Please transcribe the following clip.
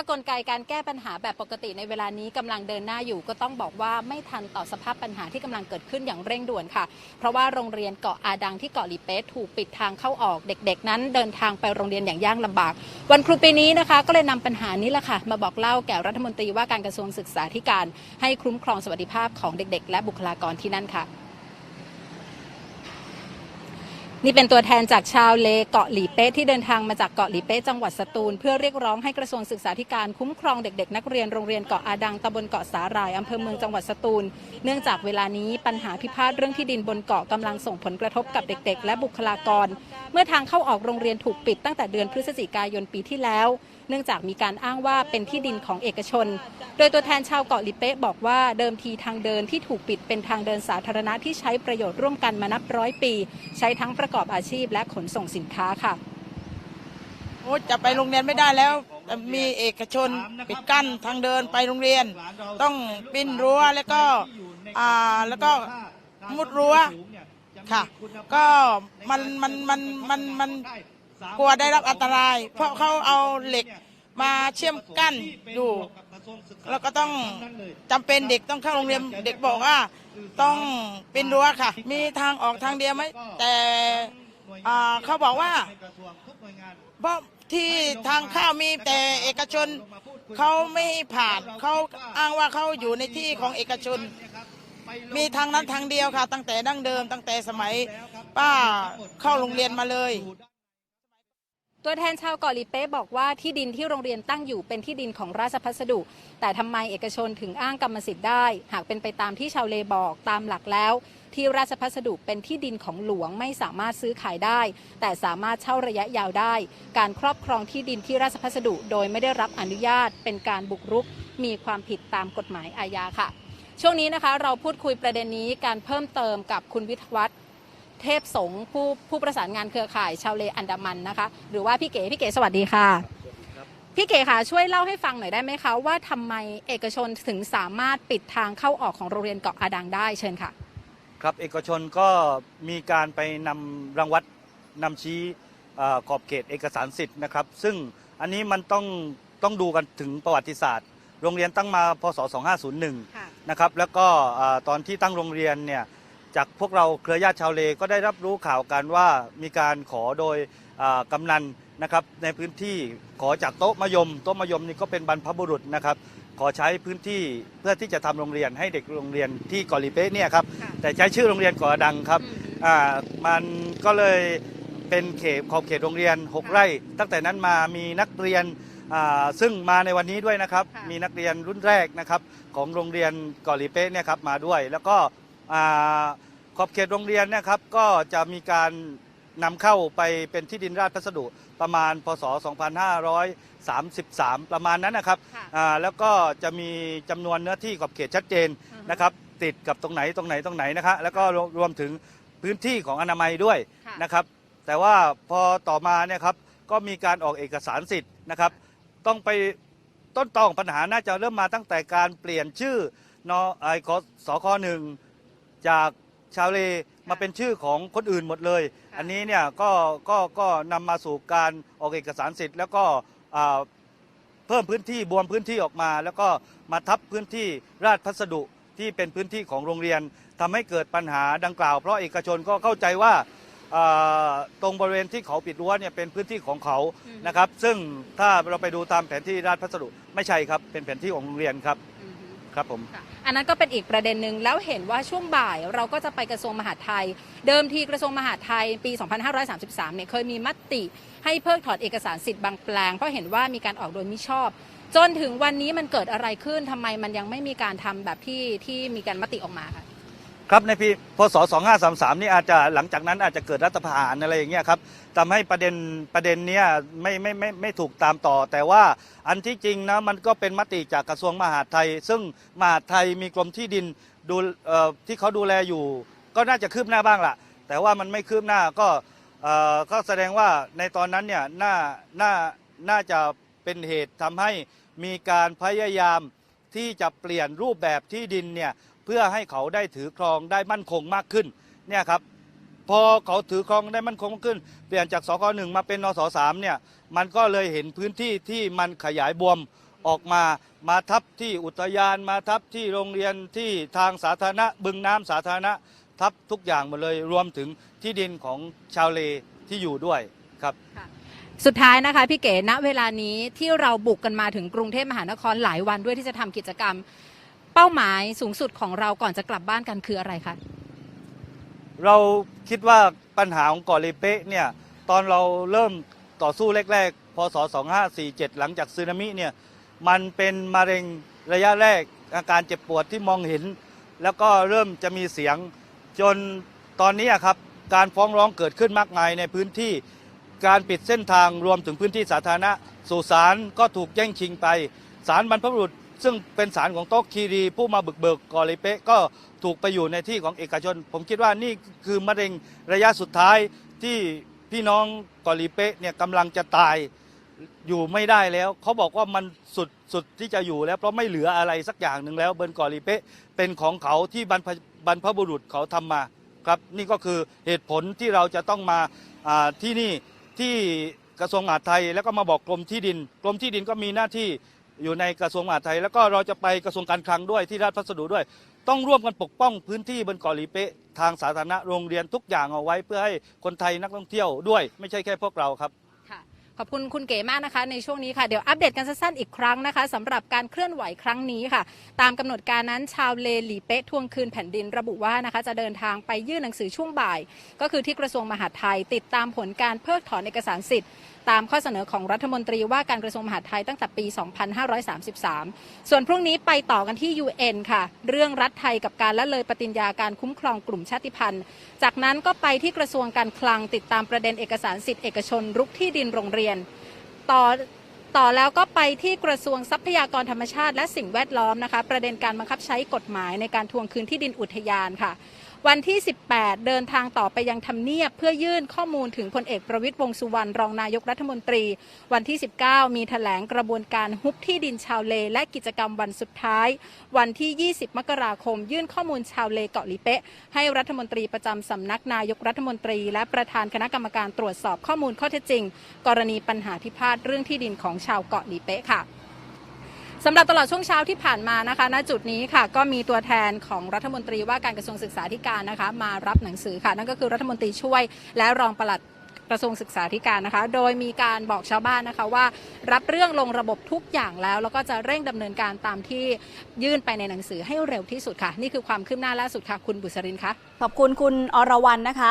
ถ้ากลไกการแก้ปัญหาแบบปกติในเวลานี้กำลังเดินหน้าอยู่ ก็ต้องบอกว่าไม่ทันต่อสภาพปัญหาที่กำลังเกิดขึ้นอย่างเร่งด่วนค่ะ เพราะว่าโรงเรียนเกาะอาดังที่เกาะลีเป๊ะถูกปิดทางเข้าออกเด็ก ๆ นั้นเดินทางไปโรงเรียนอย่างยากลำบาก วันครูปีนี้นะคะ ก็เลยนำปัญหานี้แหละค่ะ มาบอกเล่าแก่รัฐมนตรีว่าการกระทรวงศึกษาธิการ ให้คุ้มครองสวัสดิภาพของเด็ก ๆ และบุคลากรที่นั่นค่ะ นี่เป็นตัวแทนจากชาวเลเกาะหลีเป๊ะที่เดินทางมาจากเกาะหลีเป๊ะจังหวัดสตูล เพื่อเรียกร้องให้กระทรวงศึกษาธิการคุ้มครองเด็กๆ นักเรียนโรงเรียนเกาะอาดังตำบลเกาะสาหร่ายอำเภอเมืองจังหวัดสตูล เนื่องจากเวลานี้ปัญหาพิพาทเรื่องที่ดินบนเกาะกำลังส่งผลกระทบกับเด็ก ๆ และบุคลากร เมื่อทางเข้าออกโรงเรียนถูกปิดตั้งแต่เดือนพฤศจิกายนปีที่แล้ว เนื่องจากมีการอ้างว่าเป็นที่ดินของเอกชน โดยตัวแทนชาวเกาะลิเป๊ะบอกว่าเดิมทีทางเดินที่ถูกปิดเป็นทางเดินสาธารณะที่ใช้ประโยชน์ร่วมกันมานับร้อยปี ใช้ทั้งประกอบอาชีพและขนส่งสินค้าค่ะโอ้จะไปโรงเรียนไม่ได้แล้ว มีเอกชนปิดกั้นทางเดินไปโรงเรียน ต้องปิ้นรั้วแล้วก็อ่าแล้วก็มุดรั้วค่ะ ก็มันมันมันมันมัน กลัวได้รับอันตราย เพราะเขาเอาเหล็กมาเชื่อมกั้นอยู่แล้วก็ต้องจำเป็นเด็กต้องเข้าโรงเรียนเด็กบอกว่าต้องเป็นรั้วค่ะ มีทางออกทางเดียวไหมแต่เขาบอกว่าเพราะที่ทางเข้ามีแต่เอกชนเขาไม่ให้ผ่านเขาอ้างว่าเขาอยู่ในที่ของเอกชน มีทางนั้นทางเดียวค่ะ ตั้งแต่ดั้งเดิมตั้งแต่สมัย ป้าเข้าโรงเรียนมาเลย ตัวแทนชาวเกาะลีเป๊ะบอกว่าที่ดินที่โรงเรียนตั้งอยู่เป็นที่ดินของราชพัสดุ แต่ทำไมเอกชนถึงอ้างกรรมสิทธิ์ได้ หากเป็นไปตามที่ชาวเลบอกตามหลักแล้ว ที่ราชพัสดุเป็นที่ดินของหลวงไม่สามารถซื้อขายได้ แต่สามารถเช่าระยะยาวได้ การครอบครองที่ดินที่ราชพัสดุโดยไม่ได้รับอนุญาต เป็นการบุกรุก มีความผิดตามกฎหมายอาญาค่ะ ช่วงนี้นะคะเราพูดคุยประเด็นนี้การเพิ่มเติมกับคุณวิทยวัฒน์ เทพสงฆ์ผู้ผู้ประสานงานเครือข่ายชาวเลอันดามันนะคะ หรือว่าพี่เก๋พี่เก๋สวัสดีค่ะ พี่เก๋ค่ะช่วยเล่าให้ฟังหน่อยได้ไหมคะว่าทำไมเอกชนถึงสามารถปิดทางเข้าออกของโรงเรียนเกาะอาดังได้เชิญค่ะ ครับเอกชนก็มีการไปนำรังวัดนำชี้เออขอบเขตเอกสารสิทธิ์นะครับ ซึ่งอันนี้มันต้องต้องดูกันถึงประวัติศาสตร์ โรงเรียนตั้งมาพศ 2501ค่ะนะครับ แล้วก็เอ่อตอนที่ตั้งโรงเรียนเนี่ย จากพวกเราเครือญาติชาวเลก็ได้รับรู้ข่าวกันว่ามีการขอโดยเอ่อกำนันนะครับในพื้นที่ขอจากโต๊ะมะยมโต๊ะมะยมนี่ก็เป็นบรรพบุรุษนะครับ ขอใช้พื้นที่เพื่อที่จะทำโรงเรียนให้เด็กโรงเรียนที่เกอลีเป๊ะเนี่ยครับค่ะแต่ใช้ชื่อโรงเรียนเกอดังครับอืมอ่ามันก็เลยเป็นเขตขอบเขตโรงเรียน 6 ไร่ ตั้งแต่นั้นมามีนักเรียนอ่าซึ่งมาในวันนี้ด้วยนะครับค่ะมีนักเรียนรุ่นแรกนะครับของโรงเรียนเกอลีเป๊ะเนี่ยครับมาด้วย แล้วก็อ่า ขอบเขตโรงเรียนเนะครับก็จะมีการนำเข้าไปเป็นที่ดินราชพัสดุประมาณพศ 2533 ประมาณนั้นนะครับค่ะอ่าแล้วก็จะมีจำนวนเนื้อที่ขอบเขตชัดเจนอือฮึนะครับติดกับตรงไหนตรงไหนตรงไหนนะครับแล้วก็รวมรวมถึงพื้นที่ของอนามัยด้วยค่ะนะครับ แต่ว่าพอต่อมาเนี่ยครับก็มีการออกเอกสารสิทธิ์นะครับ ต้องไปต้นตอของปัญหาน่าจะเริ่มมาตั้งแต่การเปลี่ยนชื่อนอไอขอสคหนึ่ง จากชาวเลมาเป็นชื่อของคนอื่นหมดเลยค่ะอันนี้เนี่ยก็ก็ก็นำมาสู่การออกเอกสารสิทธิ์ แล้วก็อ่าเพิ่มพื้นที่บวมพื้นที่ออกมา แล้วก็มาทับพื้นที่ราชพัสดุที่เป็นพื้นที่ของโรงเรียนทำให้เกิดปัญหาดังกล่าว เพราะเอกชนก็เข้าใจว่าอ่าตรงบริเวณที่เขาปิดรั้วเนี่ยเป็นพื้นที่ของเขาอืมนะครับ ซึ่งถ้าเราไปดูตามแผนที่ราชพัสดุไม่ใช่ครับเป็นแผนที่ของโรงเรียนครับอือฮึ ครับผม อันนั้นก็เป็นอีกประเด็นหนึ่งแล้วเห็นว่าช่วงบ่ายเราก็จะไปกระทรวงมหาดไทย เดิมทีกระทรวงมหาดไทยปี 2533 เนี่ยเคยมีมติ ให้เพิกถอนเอกสารสิทธิ์บางแปลง เพราะเห็นว่ามีการออกโดยมิชอบ จนถึงวันนี้มันเกิดอะไรขึ้นทำไมมันยังไม่มีการทำแบบที่ที่มีการมติออกมาค่ะ ครับในปีพศ 2533 นี่อาจจะหลังจากนั้นอาจจะเกิดรัฐประหารอะไรอย่างเงี้ยครับทำให้ประเด็นประเด็นเนี้ยไม่ไม่ไม่ไม่ถูกตามต่อ แต่ว่าอันที่จริงนะมันก็เป็นมติจากกระทรวงมหาดไทย ซึ่งมหาดไทยมีกรมที่ดินดูเอ่อที่เขาดูแลอยู่ ก็น่าจะคืบหน้าบ้างละแต่ว่ามันไม่คืบหน้าก็เอ่อก็แสดงว่าในตอนนั้นเนี่ยน่าน่าน่าจะเป็นเหตุทำให้มีการพยายามที่จะเปลี่ยนรูปแบบที่ดินเนี่ย พื่อให้เขาได้ถือครองได้มั่นคงมากขึ้นเนี่ยครับพอเขาถือครองได้มั่นคงมากขึ้น เปลี่ยนจากสกหนึ่งมาเป็นนสสามเนี่ยมันก็เลยเห็นพื้นที่ที่มันขยายบวมออกมามาทับที่อุทยานมาทับที่โรงเรียนที่ทางสาธารณะบึงน้ำสาธารณะทับทุกอย่างหมดเลยรวมถึงที่ดินของชาวเลที่อยู่ด้วยครับสุดท้ายนะคะพี่เก๋ณเวลานี้ที่เราบุกกันมาถึงกรุงเทพมหานครหลายวันด้วยที่จะทำกิจกรรม เป้าหมายสูงสุดของเราก่อนจะกลับบ้านกันคืออะไรคะ เราคิดว่าปัญหาของเกาะเลเปะเนี่ยตอนเราเริ่มต่อสู้แรกๆพศ 2547 หลังจากสึนามิเนี่ยมันเป็นมะเร็งระยะแรกอาการเจ็บปวดที่มองเห็น แล้วก็เริ่มจะมีเสียงจนตอนนี้ครับการฟ้องร้องเกิดขึ้นมากมายในพื้นที่การปิดเส้นทางรวมถึงพื้นที่สาธารณะสู่ศาลก็ถูกแย่งชิงไปศาลบรรพบุรุษ ซึ่งเป็นศาลของโต๊ะคีรีผู้มาบึกเบิกกอลิเปะก็ถูกไปอยู่ในที่ของเอกชน ผมคิดว่านี่คือมะเร็งระยะสุดท้ายที่พี่น้องกอลิเปะเนี่ยกำลังจะตายอยู่ไม่ได้แล้ว เขาบอกว่ามันสุดสุดที่จะอยู่แล้วเพราะไม่เหลืออะไรสักอย่างหนึ่งแล้วเบิร์นกอลิเปะเป็นของเขาที่บรรพบรรพบุรุษเขาทำมาครับนี่ก็คือเหตุผลที่เราจะต้องมาอ่าที่นี่ที่กระทรวงมหาดไทย แล้วก็มาบอกกรมที่ดิน กรมที่ดินก็มีหน้าที่ อยู่ในกระทรวงมหาดไทย แล้วก็เราจะไปกระทรวงการคลังด้วยที่ราชพัสดุด้วย ต้องร่วมกันปกป้องพื้นที่บนเกาะหลีเป๊ะทางสาธารณะโรงเรียนทุกอย่างเอาไว้ เพื่อให้คนไทยนักท่องเที่ยวด้วย ไม่ใช่แค่พวกเราครับ ขอบคุณคุณเก๋มากนะคะ ในช่วงนี้ค่ะ เดี๋ยวอัปเดตกันสั้นๆอีกครั้งนะคะสำหรับการเคลื่อนไหวครั้งนี้ค่ะ ตามกำหนดการนั้นชาวเลหลีเป๊ะทวงคืนแผ่นดินระบุว่านะคะ จะเดินทางไปยื่นหนังสือช่วงบ่าย ก็คือที่กระทรวงมหาดไทย ติดตามผลการเพิกถอนเอกสารสิทธิ์ตามข้อเสนอของรัฐมนตรีว่าการกระทรวงมหาดไทยตั้งแต่ปี 2533 ส่วนพรุ่งนี้ไปต่อกันที่ UN ค่ะ เรื่องรัฐไทยกับการละเลยปฏิญญาการคุ้มครองกลุ่มชาติพันธุ์ จากนั้นก็ไปที่กระทรวงการคลังติดตามประเด็นเอกสารสิทธิเอกชนรุกที่ดินโรงเรียนต่อต่อแล้วก็ไปที่กระทรวงทรัพยากรธรรมชาติและสิ่งแวดล้อมนะคะ ประเด็นการบังคับใช้กฎหมายในการทวงคืนที่ดินอุทยานค่ะ วันที่ 18 เดินทางต่อไปยังทำเนียบ เพื่อยื่นข้อมูลถึงพลเอกประวิตยวงสุวรรณรองนายกรัฐมนตรี วันที่ 19 มีแถลงกระบวนการฮุบที่ดินชาวเล และกิจกรรมวันสุดท้าย วันที่ 20 มกราคม ยื่นข้อมูลชาวเลเกาะลิเปะ ให้รัฐมนตรีประจำสำนักนายกรัฐมนตรี และประธานคณะกรรมการตรวจสอบข้อมูลข้อเท็จจริง กรณีปัญหาพิพาทเรื่องที่ดินของชาวเกาะลิเปะค่ะ สำหรับตลอดช่วงเช้าที่ผ่านมานะคะ ณ จุดนี้ค่ะ ก็มีตัวแทนของรัฐมนตรีว่าการกระทรวงศึกษาธิการนะคะ มารับหนังสือค่ะ นั่นก็คือรัฐมนตรีช่วยและรองปลัดกระทรวงศึกษาธิการนะคะ โดยมีการบอกชาวบ้านนะคะว่า รับเรื่องลงระบบทุกอย่างแล้ว แล้วก็จะเร่งดำเนินการตามที่ยื่นไปในหนังสือให้เร็วที่สุดค่ะ นี่คือความคืบหน้าล่าสุดค่ะ คุณบุษรินทร์คะขอบคุณคุณอรวรรณนะคะ